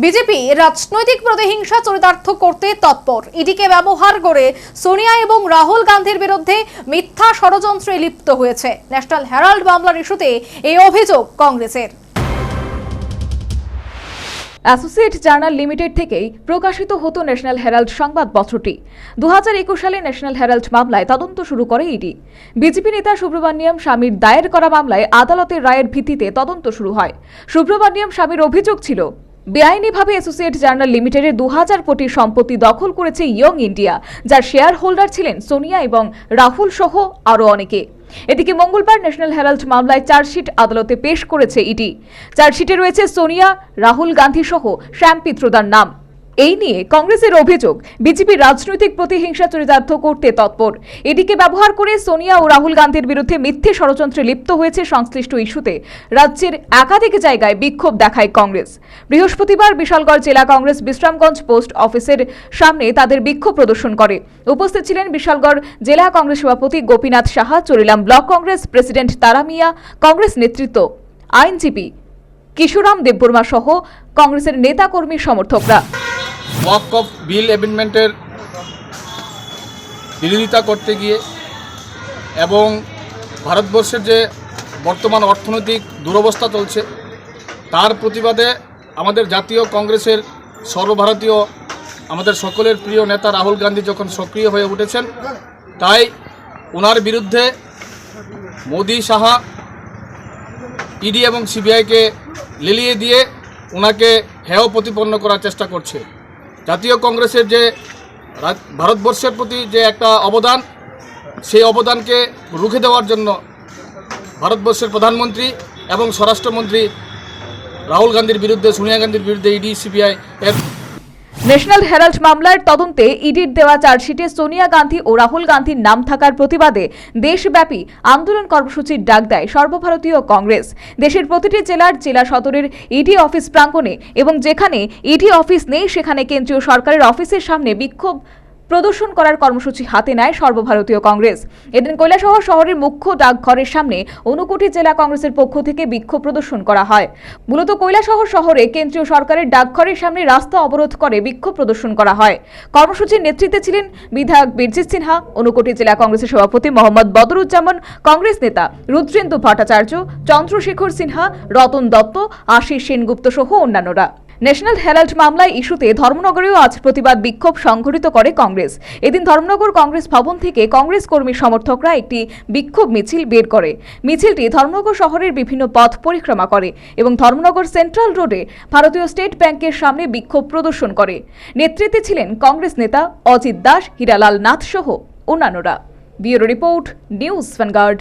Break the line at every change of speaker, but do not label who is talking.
BJP রাজনৈতিক প্রতিহিংসা চরিতার্থ করতে তৎপর। ইডিকে ব্যবহার করে সোনিয়া এবং রাহুল গান্ধীর বিরুদ্ধে মিথ্যা ষড়যন্ত্রে লিপ্ত হয়েছে। ন্যাশনাল হেরাল্ড মামলার ইস্যুতে এই অভিযোগ কংগ্রেসের।
অ্যাসোসিয়েট জার্নাল লিমিটেড থেকেই প্রকাশিত হতো ন্যাশনাল হেরাল্ড সংবাদপত্রটি। দু হাজার একুশ সালে ন্যাশনাল হেরাল্ড মামলায় তদন্ত শুরু করে ইডি। বিজেপি নেতা সুব্রমণিয়াম স্বামীর দায়ের করা মামলায় আদালতের রায়ের ভিত্তিতে তদন্ত শুরু হয়। সুব্রমণিয়াম স্বামীর অভিযোগ ছিল বেআইনিভাবে অ্যাসোসিয়েট জার্নাল লিমিটেডের দু হাজার কোটি সম্পত্তি দখল করেছে ইয়ং ইন্ডিয়া, যার শেয়ার হোল্ডার ছিলেন সোনিয়া এবং রাহুল সহ আরও অনেকে। এদিকে মঙ্গলবার ন্যাশনাল হেরাল্ড মামলায় চার্জশিট আদালতে পেশ করেছে ইডি। চার্জশিটে রয়েছে সোনিয়া, রাহুল গান্ধী সহ শ্যাম পিত্রদার নাম। এই নিয়ে কংগ্রেসের অভিযোগ বিজেপি রাজনৈতিক প্রতিহিংসা চরিতার্থ করতে তৎপর। এদিকে ব্যবহার করে সোনিয়া ও রাহুল গান্ধীর বিরুদ্ধে মিথ্যে ষড়যন্ত্রে লিপ্ত হয়েছে সংশ্লিষ্ট ইস্যুতে। রাজ্যের একাধিক জায়গায় বিক্ষোভ দেখায় কংগ্রেস। বৃহস্পতিবার বিশালগড় জেলা কংগ্রেস বিশ্রামগঞ্জ পোস্ট অফিসের সামনে তাদের বিক্ষোভ প্রদর্শন করে। উপস্থিত ছিলেন বিশালগড় জেলা কংগ্রেস সভাপতি গোপীনাথ সাহা, চরিলাম ব্লক কংগ্রেস প্রেসিডেন্ট তারা মিয়া, কংগ্রেস নেতৃত্ব, আইনজীবী কিশোরাম দেববর্মা সহ কংগ্রেসের নেতাকর্মী সমর্থকরা।
ওয়াক অফ বিল অ্যামেন্ডমেন্টের বিরোধিতা করতে গিয়ে এবং ভারতবর্ষের যে বর্তমান অর্থনৈতিক দুরবস্থা চলছে, তার প্রতিবাদে আমাদের জাতীয় কংগ্রেসের সর্বভারতীয় আমাদের সকলের প্রিয় নেতা রাহুল গান্ধী যখন সক্রিয় হয়ে উঠেছেন, তাই ওনার বিরুদ্ধে মোদি সাহা, ইডি এবং সিবিআইকে লেলিয়ে দিয়ে ওনাকে হেয় প্রতিপন্ন করার চেষ্টা করছে। জাতীয় কংগ্রেসের যে ভারতবর্ষের প্রতি যে একটা অবদান, সেই অবদানকে রুখে দেওয়ার জন্য ভারতবর্ষের প্রধানমন্ত্রী এবং স্বরাষ্ট্রমন্ত্রী রাহুল গান্ধীর বিরুদ্ধে, সোনিয়া গান্ধীর বিরুদ্ধে ইডি সিবিআই এর
ন্যাশনাল হেরাল্ড মামলার তদন্তে ইডির দেওয়া চার্জশিটে সোনিয়া গান্ধী ও রাহুল গান্ধীর নাম থাকার প্রতিবাদে দেশব্যাপী আন্দোলন কর্মসূচির ডাক দেয় সর্বভারতীয় কংগ্রেস। দেশের প্রতিটি জেলার জেলা সদরের ইডি অফিস প্রাঙ্গণে এবং যেখানে ইডি অফিস নেই, সেখানে কেন্দ্রীয় সরকারের অফিসের সামনে বিক্ষোভ প্রদর্শন করার কর্মসূচি হাতে নেয় সর্বভারতীয় কংগ্রেস। এদিন কৈলাসহর শহরের মুখ্য ডাকঘরের সামনে অনুকুটি জেলা কংগ্রেসের পক্ষ থেকে বিক্ষোভ প্রদর্শন করা হয়। মূলত কৈলাসহর শহরে কেন্দ্রীয় সরকারের ডাকঘরের সামনে রাস্তা অবরোধ করে বিক্ষোভ প্রদর্শন করা হয়। কর্মসূচির নেতৃত্বে ছিলেন বিধায়ক বীরজিৎ সিনহা, অনুকুটি জেলা কংগ্রেসের সভাপতি মোহাম্মদ বদরুজ্জামান, কংগ্রেস নেতা রুদ্রেন্দু ভট্টাচার্য, চন্দ্রশেখর সিনহা, রতন দত্ত, আশিস সেনগুপ্ত সহ অন্যান্যরা। ন্যাশনাল হেরাল্ড মামলায় ইস্যুতে ধর্মনগরেও আজ প্রতিবাদ বিক্ষোভ সংঘটিত করে কংগ্রেস। এদিন ধর্মনগর কংগ্রেস ভবন থেকে কংগ্রেস কর্মী সমর্থকরা একটি বিক্ষোভ মিছিল বের করে। মিছিলটি ধর্মনগর শহরের বিভিন্ন পথ পরিক্রমা করে এবং ধর্মনগর সেন্ট্রাল রোডে ভারতীয় স্টেট ব্যাংকের সামনে বিক্ষোভ প্রদর্শন করে। নেতৃত্বে ছিলেন কংগ্রেস নেতা অজিত দাস, হীরালাল নাথ সহ অন্যান্যরা। Bureau report, news Vanguard.